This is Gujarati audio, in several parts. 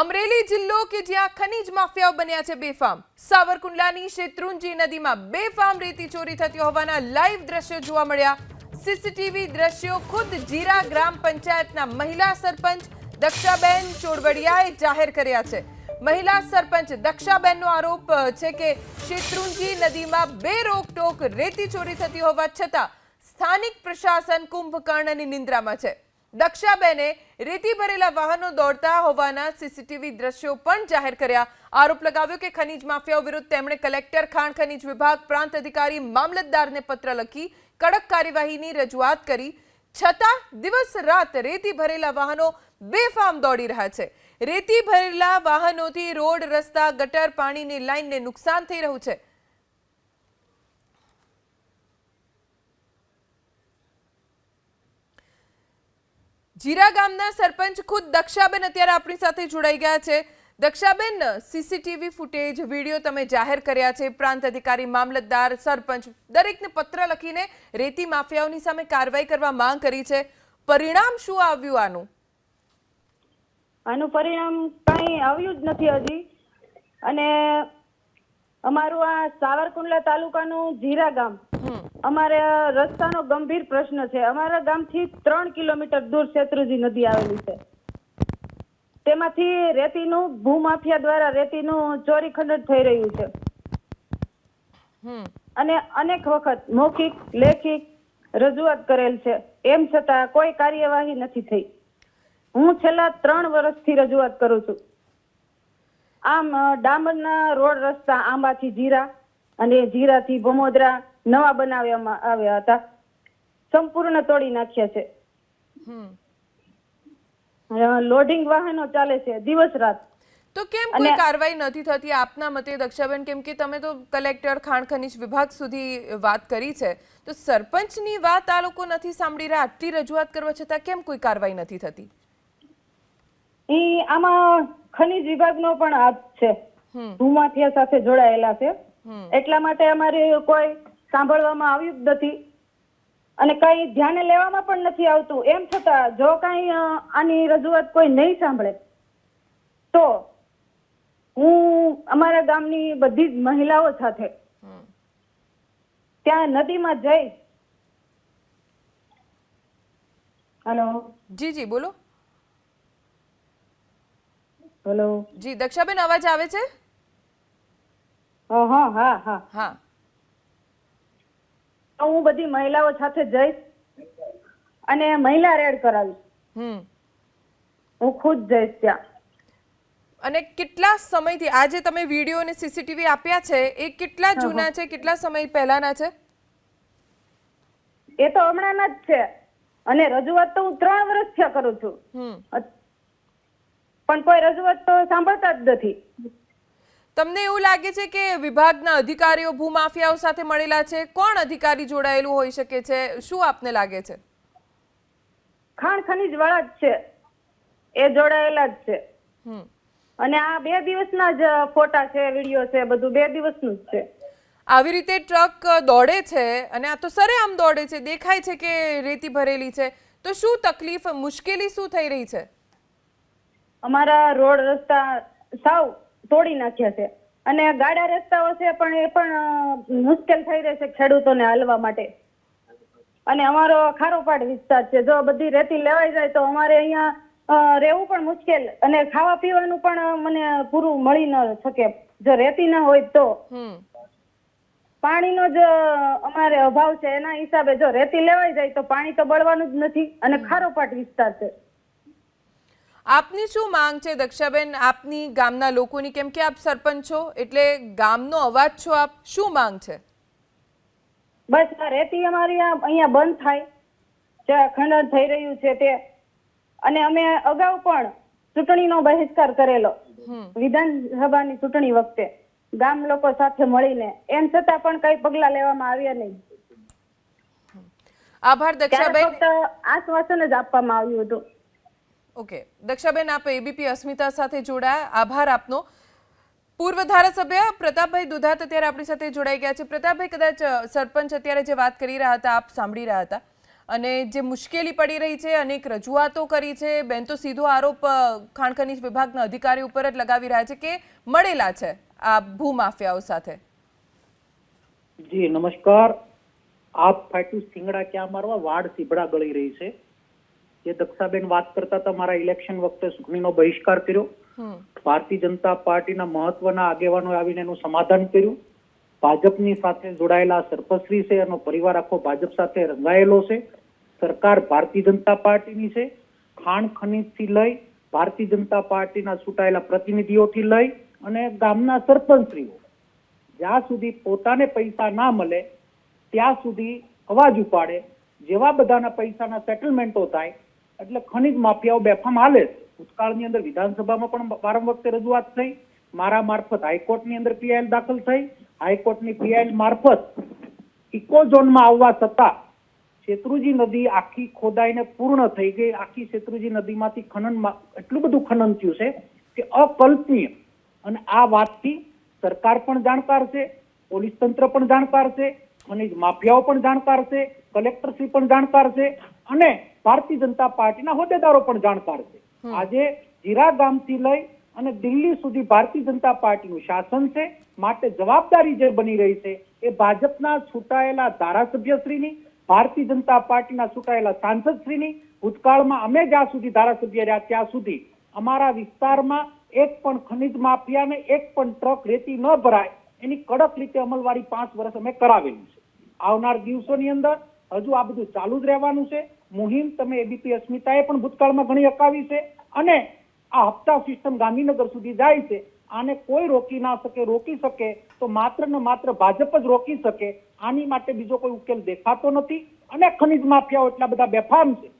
અમરેલી જિલ્લો કે જ્યાં ખનીજ માફિયાઓ બન્યા છે બેફામ? સાવરકુંડલાની શેત્રુંજી નદીમાં બેફામ રેતી ચોરી થતી હોવાના લાઈવ દ્રશ્યો જોવા મળ્યા. સીસીટીવી દ્રશ્યો ખુદ જીરા ગ્રામ પંચાયતના મહિલા સરપંચ દક્ષાબેન ચોડવડિયાએ જાહેર કર્યા છે. મહિલા સરપંચ દક્ષાબેનનો આરોપ છે કે શેત્રુંજી નદીમાં બે રોકટોક રેતી ચોરી થતી હોવા છતાં સ્થાનિક પ્રશાસન કુંભકર્ણની નિંદ્રામાં છે. દક્ષાબેને રેતી ભરેલા વાહનો દોડતા હોવાના સીસીટીવી દ્રશ્યો પણ જાહેર કર્યા. આરોપ લગાવ્યો કે ખનીજ માફિયાઓ વિરુદ્ધ તેમણે કલેક્ટર, ખાણ ખનીજ વિભાગ, પ્રાંત અધિકારી, મામલતદારને પત્ર લખી કડક કાર્યવાહીની રજૂઆત કરી. છતાં દિવસ રાત રેતી ભરેલા વાહનો બેફામ દોડી રહ્યા છે. રેતી ભરેલા વાહનોથી રોડ, રસ્તા, ગટર, પાણીની લાઈનને નુકસાન થઈ રહ્યું છે. જીરા ગામના સરપંચ ખુદ દક્ષાબેન અત્યારે આપણી સાથે જોડાઈ ગયા છે. દક્ષાબેન, સીસીટીવી ફૂટેજ, વીડિયો તમે જાહેર કર્યા છે. પ્રાંત અધિકારી, મામલતદાર, સરપંચ દરેકને પત્ર લખીને રેતી માફિયાઓની સામે કાર્યવાહી કરવા માંગ કરી છે. પરિણામ શું આવ્યું આનું? આનું પરિણામ કંઈ આવ્યું જ નથી હજી. અને અમારું આ સાવરકુંડલા તાલુકાનું જીરા ગામ. અમારે રસ્તાનો ગંભીર પ્રશ્ન છે. અમારા ગામથી ત્રણ કિલોમીટર દૂર શેત્રુજી નદી આવેલી છે. તેમાંથી રેતીનું ભૂમાફિયા દ્વારા રેતીનું ચોરી ખંડન થઈ રહ્યું છે. અને અનેક વખત મૌખિક લેખિક રજૂઆત કરેલ છે. એમ છતાં કોઈ કાર્યવાહી નથી થઈ. હું છેલ્લા ત્રણ વર્ષથી રજૂઆત કરું છું. આમ ડામરના રોડ રસ્તા આંબાથી જીરા અને જીરાથી ભમોદરા નવા બનાવવામાં આવ્યા હતા. સંપૂર્ણ તોડી નાખ્યા છે. લોડિંગ વાહનો ચાલે છે દિવસ રાત. તો કેમ કોઈ કાર્યવાહી નથી થતી? આપના મતે દક્ષાબેન કેમ કે તમે તો કલેક્ટર ખાણ ખનીજ વિભાગ સુધી વાત કરી છે. તો સરપંચની વાત આ લોકો નથી સાંભળી રહ્યા? આટલી રજૂઆત કરવા છતાં કેમ કોઈ કાર્યવાહી નથી થતી? ઈ આમાં ખનિજ વિભાગનો પણ હાથ છે. ભૂમાફિયા સાથે જોડાયેલા છે. એટલા માટે અમારે કોઈ સાંભળવામાં આવ્યું જ નથી. અને કઈ ધ્યાને લેવામાં પણ નથી આવતું. એમ છતાં જો કઈ આની રજૂઆત કોઈ નહીં સાંભળે તો હું અમારા ગામની બધી જ મહિલાઓ સાથે ત્યાં નદીમાં જઈ હલો. જી જી બોલો. હલો જી દક્ષાબેન અવાજ આવે છે? હા હા હા હા. હા. તો હું બધી મહિલાઓ સાથે જઈશ અને મહિલા રેડ કરાવીશ. હમ. હું ખુદ જઈશ ત્યાં. અને કેટલા સમયથી આજે તમે વીડિયો અને સીસીટીવી આપ્યા છે એ કેટલા જૂના છે કેટલા સમય પહેલાના છે? એ તો હમણાંના જ છે. અને રજૂઆત તો હું ત્રણ વર્ષથી કરું છું. પણ કોઈ રજૂઆત તો સાંભળતા જ નથી. તમને એવું લાગે છે કે વિભાગના અધિકારીઓ ભૂમાફિયાઓ સાથે મળેલા છે? કોણ અધિકારી જોડાયેલું હોઈ શકે છે? શું આપને લાગે છે? ખાણ ખનીજ વાળા જ છે. એ જોડાયેલા જ છે. અને આ બે દિવસના જ ફોટા છે વીડિયો છે બધું બે દિવસનું જ છે. આવી રીતે ટ્રક દોડે છે અને આ તો સરેઆમ દોડે છે દેખાય છે કે રેતી ભરેલી છે. તો શું તકલીફ મુશ્કેલી શું થઈ રહી છે? અમારા રોડ રસ્તા સાવ તોડી નાખ્યા છે. અને ગાડા રસ્તાઓ છે પણ એ પણ મુશ્કેલ થઈ રહેશે ખેડૂતોને હાલવા માટે. અને અમારો ખારોપાડ વિસ્તાર છે. જો બધી રેતી લેવાઈ જાય તો અમારે અહીંયા રહેવું પણ મુશ્કેલ. અને ખાવા પીવાનું પણ મને પૂરું મળી ન શકે. જો રેતી ના હોય તો. પાણીનો જ અમારે અભાવ છે. એના હિસાબે જો રેતી લેવાઈ જાય તો પાણી તો બળવાનું જ નથી. અને ખારોપાટ વિસ્તાર છે. આપની શું માંગ છે? દક્ષાબેન આપની ગામના લોકોની કેમ કે આપ સરપંચ છો એટલે ગામનો અવાજ છો આપ. શું માંગ છે? બસ આ રેતી અમારી અહીંયા બંધ થાય. જે ખંડન થઈ રહ્યું છે તે. અને અમે અગાઉ પણ ચૂંટણીનો બહિષ્કાર કરેલો. વિધાનસભાની ચૂંટણી વખતે. ગામ લોકો સાથે મળીને. એમ છતાં પણ કઈ પગલા લેવામાં આવ્યા નહીં. આભાર દક્ષાબેન. આશ્વાસન જ આપવામાં આવ્યું હતું. ઓકે દક્ષાબેન, આપ એબીપી અસ્મિતા સાથે જોડાયા. આભાર આપનો. પૂર્વ ધારાસભ્ય પ્રતાપભાઈ દુધાત અત્યારે આપણી સાથે જોડાઈ ગયા છે. પ્રતાપભાઈ, કદાચ સરપંચ અત્યારે જે વાત કરી રહ્યા હતા, આપ સાંભળી રહ્યા હતા. અને જે મુશ્કેલી પડી રહી છે, અનેક રજૂઆતો કરી છે. બેન તો સીધો આરોપ ખાણખનીજ ખાણ ખનીજ વિભાગના અધિકારી ઉપર જ લગાવી રહ્યા છે કે મળેલા છે આ ભૂમાફિયાઓ સાથે? જી, નમસ્કાર. આપ ફાટુ સિંગડા ક્યાં મારવા? વાડ સીભડા ગળી રહી છે. જે દક્ષાબેન વાત કરતા હતા મારા ઇલેક્શન વખતે ચૂંટણીનો બહિષ્કાર કર્યો. ભારતીય જનતા પાર્ટીના મહત્વના આગેવાનો આવીને એનું સમાધાન કર્યું. ભાજપની સાથે જોડાયેલા સરપંચશ્રી છે એનો પરિવાર આખો ભાજપ સાથે રંગાયેલો છે. સરકાર ભારતીય જનતા પાર્ટીની છે. ખાણ ખનીજથી લઈ ભારતીય જનતા પાર્ટીના ચૂંટાયેલા પ્રતિનિધિઓથી લઈ અને ગામના સરપંચશ્રીઓ. જ્યાં સુધી પોતાને પૈસા ના મળે ત્યાં સુધી અવાજ ઉપાડે જેવા બધાના પૈસાના સેટલમેન્ટો થાય એટલે ખનિજ માફિયાઓ બેફામ હાલે છે. ભૂતકાળની અંદર વિધાનસભામાં પણ વારંવાર રજૂઆત થઈ. મારા મારફત હાઈકોર્ટની અંદર પીઆઈએલ દાખલ થઈ. હાઈકોર્ટની પીઆઈએલ મારફત ઇકો ઝોનમાં આવવા છતાં શેત્રુજી નદી આખી ખોદાઈને પૂર્ણ થઈ ગઈ. આખી શેત્રુજી નદીમાંથી ખનન એટલું બધું ખનન થયું છે કે અકલ્પનીય. અને આ વાતથી સરકાર પણ જાણકાર છે, પોલીસ તંત્ર પણ જાણકાર છે, ખનીજ માફિયાઓ પણ જાણકાર છે, કલેક્ટરશ્રી પણ જાણકાર છે. અને ભારતીય જનતા પાર્ટીના હોદ્દેદારો પણ જાણકાર છે. આજે જીરા ગામથી લઈ અને દિલ્હી સુધી ભારતીય જનતા પાર્ટીનું શાસન છે માટે જવાબદારી જે બની રહી છે એ ભાજપના છૂટાયેલા ધારાસભ્યશ્રીની ભારતીય જનતા પાર્ટીના છૂટાયેલા સાંસદશ્રીની ભૂતકાળમાં અમે જ્યાં સુધી ધારાસભ્ય રહ્યા ત્યાં સુધી અમારા વિસ્તારમાં એક પણ ખનીજ માફિયાને એક પણ ટ્રક રેતી ન ભરાય એની કડક રીતે અમલવારી પાંચ વર્ષ અમે કરાવેલી છે. આવનાર દિવસોની અંદર હજુ આ બધું ચાલુ જ રહેવાનું છે. મુહિમ, તમે એબીપી અસ્મિતાએ પણ ભૂતકાળમાં ઘણી અકાવી છે અને આ હપ્તા સિસ્ટમ ગાંધીનગર સુધી જાય છે. આને કોઈ રોકી ના શકે, રોકી શકે તો માત્ર ને માત્ર ભાજપ જ રોકી શકે. આની માટે બીજો કોઈ ઉકેલ દેખાતો નથી અને ખનીજ માફિયાઓ એટલા બધા બેફામ છે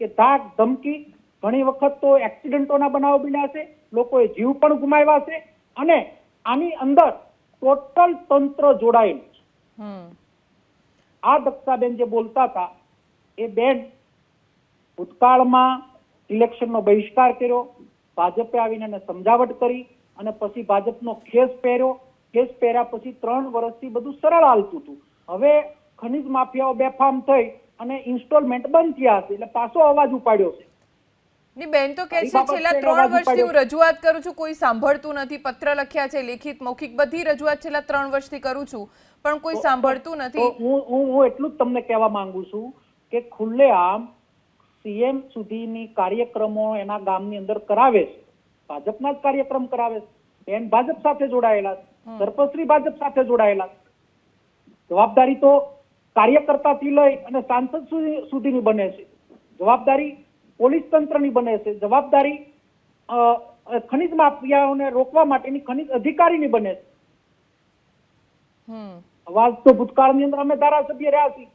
કે ધાક, ધમકી, ઘણી વખત તો એક્સિડન્ટોના બનાવો બન્યા છે, લોકોએ જીવ પણ ગુમાવ્યા છે અને આની અંદર ટોટલ તંત્ર જોડાયેલું છે. આ દક્ષાબેન જે બોલતા હતા, એ બેન ભૂતકાળમાં ઇલેક્શનનો બહિષ્કાર કર્યો, ભાજપે આવીને એને સમજાવટ કરી અને પછી ભાજપનો ખેસ પહેર્યો. ખેસ પહેર્યા પછી ત્રણ વર્ષથી બધું સરળ હાલતું હતું. હવે ખનીજ માફિયાઓ બેફામ થઈ અને ઇન્સ્ટોલમેન્ટ બંધ થયા છે, એટલે પાછો અવાજ ઉપાડ્યો છે. ની બેન તો કહે છે છેલ્લા ત્રણ વર્ષથી હું રજૂઆત કરું છું કોઈ સાંભળતું નથી પત્ર લખ્યા છે લેખિત મૌખિક બધી રજૂઆત છેલ્લા ત્રણ વર્ષથી કરું છું પણ કોઈ સાંભળતું નથી. હું હું એટલું જ તમને કહેવા માંગુ છું કે ખુલ્લેઆમ સીએમ સુધીની કાર્યક્રમો એના ગામની અંદર કરાવે છે. ભાજપના જ કાર્યક્રમ કરાવે છે. બેન ભાજપ સાથે જોડાયેલા સરપંચશ્રી ભાજપ સાથે જોડાયેલા જવાબદારી તો કાર્યકર્તાથી લઈ અને સાંસદ સુધીની બને છે. જવાબદારી પોલીસ તંત્રની બને છે. જવાબદારી ખનિજ માફિયાઓને રોકવા માટેની ખનિજ અધિકારીની બને છે. અવાજ તો ભૂતકાળની અંદર અમે ધારાસભ્ય રહ્યા છીએ.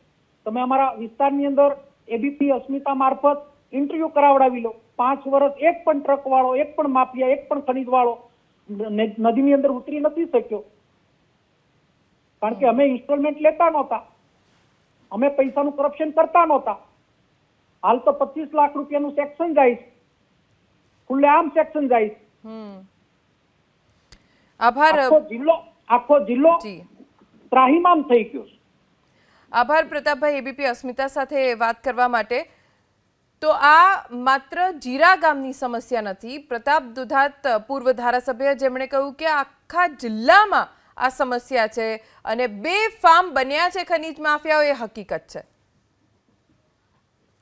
તમે અમારા વિસ્તારની અંદર એબીપી અસ્મિતા મારફત ઇન્ટરવ્યુ કરાવડાવી લો. પાંચ વર્ષ એક પણ ટ્રક વાળો એક પણ માફિયા એક પણ ખનીજ વાળો ન- નદીની અંદર ઉતરી નથી શક્યો. કારણ કે અમે ઇન્સ્ટોલમેન્ટ લેતા નહોતા. અમે પૈસાનું કરપ્શન કરતા નહોતા. હાલ તો પચીસ લાખ રૂપિયાનું સેક્શન જાય ખુલ્લેઆમ સેક્શન જાય આભાર આખો જિલ્લો આખો જિલ્લો ત્રાહીમામ થઈ ગયો આભાર પ્રતાપભાઈ એબીપી અસ્મિતા સાથે વાત કરવા માટે. તો આ માત્ર જીરા ગામની સમસ્યા નથી. પ્રતાપ દુધાત પૂર્વ ધારાસભ્ય જેમણે કહ્યું કે આખા જિલ્લામાં આ સમસ્યા છે અને બે ફાર્મ બન્યા છે ખનીજ માફિયાઓ એ હકીકત છે.